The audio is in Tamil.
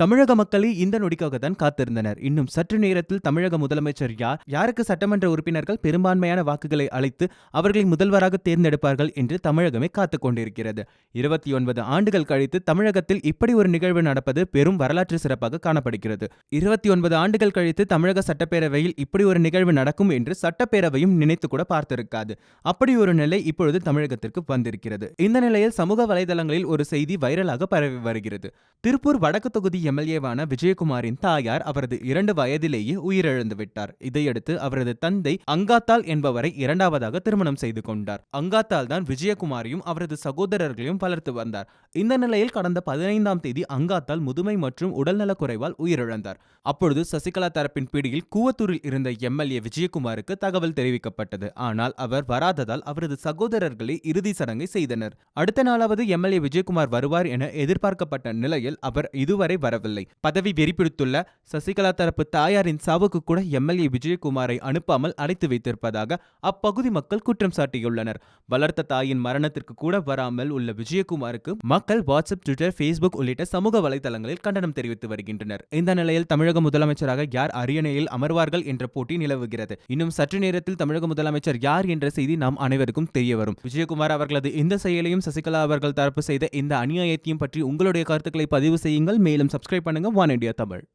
தமிழக மக்களே இந்த நொடிக்காக தான் காத்திருந்தனர். இன்னும் சற்று நேரத்தில் தமிழக முதலமைச்சர் யார்? யாருக்கு சட்டமன்ற உறுப்பினர்கள் பெரும்பான்மையான வாக்குகளை அளித்து அவர்களை முதல்வராக தேர்ந்தெடுப்பார்கள் என்று தமிழகமே காத்துக் கொண்டிருக்கிறது. இருபத்தி ஒன்பது ஆண்டுகள் கழித்து தமிழகத்தில் இப்படி ஒரு நிகழ்வு நடப்பது பெரும் வரலாற்று சிறப்பாக காணப்படுகிறது. இருபத்தி ஒன்பது ஆண்டுகள் கழித்து தமிழக சட்டப்பேரவையில் இப்படி ஒரு நிகழ்வு நடக்கும் என்று சட்டப்பேரவையும் நினைத்து கூட பார்த்திருக்காது. அப்படி ஒரு நிலை இப்பொழுது தமிழகத்திற்கு வந்திருக்கிறது. இந்த நிலையில் சமூக வலைதளங்களில் ஒரு செய்தி வைரலாக பரவி வருகிறது. திருப்பூர் வடக்கு தொகுதி எம்எல்ஏவான விஜயகுமாரின் தாயார் அவரது இரண்டு வயதிலேயே உயிரிழந்துவிட்டார். இதையடுத்து அவரது தந்தை அங்காத்தால் என்பவரை இரண்டாவதாக திருமணம் செய்து கொண்டார். அங்காத்தால் தான் விஜயகுமாரையும் அவரது சகோதரர்களையும் வளர்த்து வந்தார். இந்த நிலையில் கடந்த பதினைந்தாம் தேதி அங்காத்தால் முதுமை மற்றும் உடல்நலக் குறைவால் உயிரிழந்தார். அப்பொழுது சசிகலா தரப்பின் பிடியில் கூவத்தூரில் இருந்த எம்எல்ஏ விஜயகுமாருக்கு தகவல் தெரிவிக்கப்பட்டது. ஆனால் அவர் வராததால் அவரது சகோதரர்களே இறுதி சடங்கை செய்தனர். அடுத்த நாளாவது எம்எல்ஏ விஜயகுமார் வருவார் என எதிர்பார்க்கப்பட்ட நிலையில் அவர் இதுவரை வர வரவில்லை. பதவி வெறிப்பிடித்துள்ள சசிகலா தரப்பு தாயாரின் சாவுக்கு கூட எம்எல்ஏ விஜயகுமாரை அனுப்பாமல் அடைத்து வைத்திருப்பதாக அப்பகுதி மக்கள் குற்றம் சாட்டியுள்ளனர். வளர்த்த தாயின் மரணத்திற்கு கூட வராமல் உள்ள விஜயகுமாருக்கு மக்கள் வாட்ஸ்அப் ட்விட்டர் ஃபேஸ்புக் உள்ளிட்ட சமூக வலைதளங்களில் கண்டனம் தெரிவித்து வருகின்றனர். இந்த நிலையில் தமிழக முதலமைச்சராக யார் அரியணையில் அமர்வார்கள் என்ற போட்டி நிலவுகிறது. இன்னும் சற்று நேரத்தில் தமிழக முதலமைச்சர் யார் என்ற செய்தி நாம் அனைவருக்கும் தெரிய வரும். விஜயகுமார் அவர்களது இந்த செயலையும் சசிகலா அவர்கள் தரப்பு செய்த இந்த அநியாயத்தையும் பற்றி உங்களுடைய கருத்துக்களை பதிவு செய்யுங்கள். மேலும் சப்ஸ்கிரைப் பண்ணுங்க ஒன் இண்டியா தமிழ்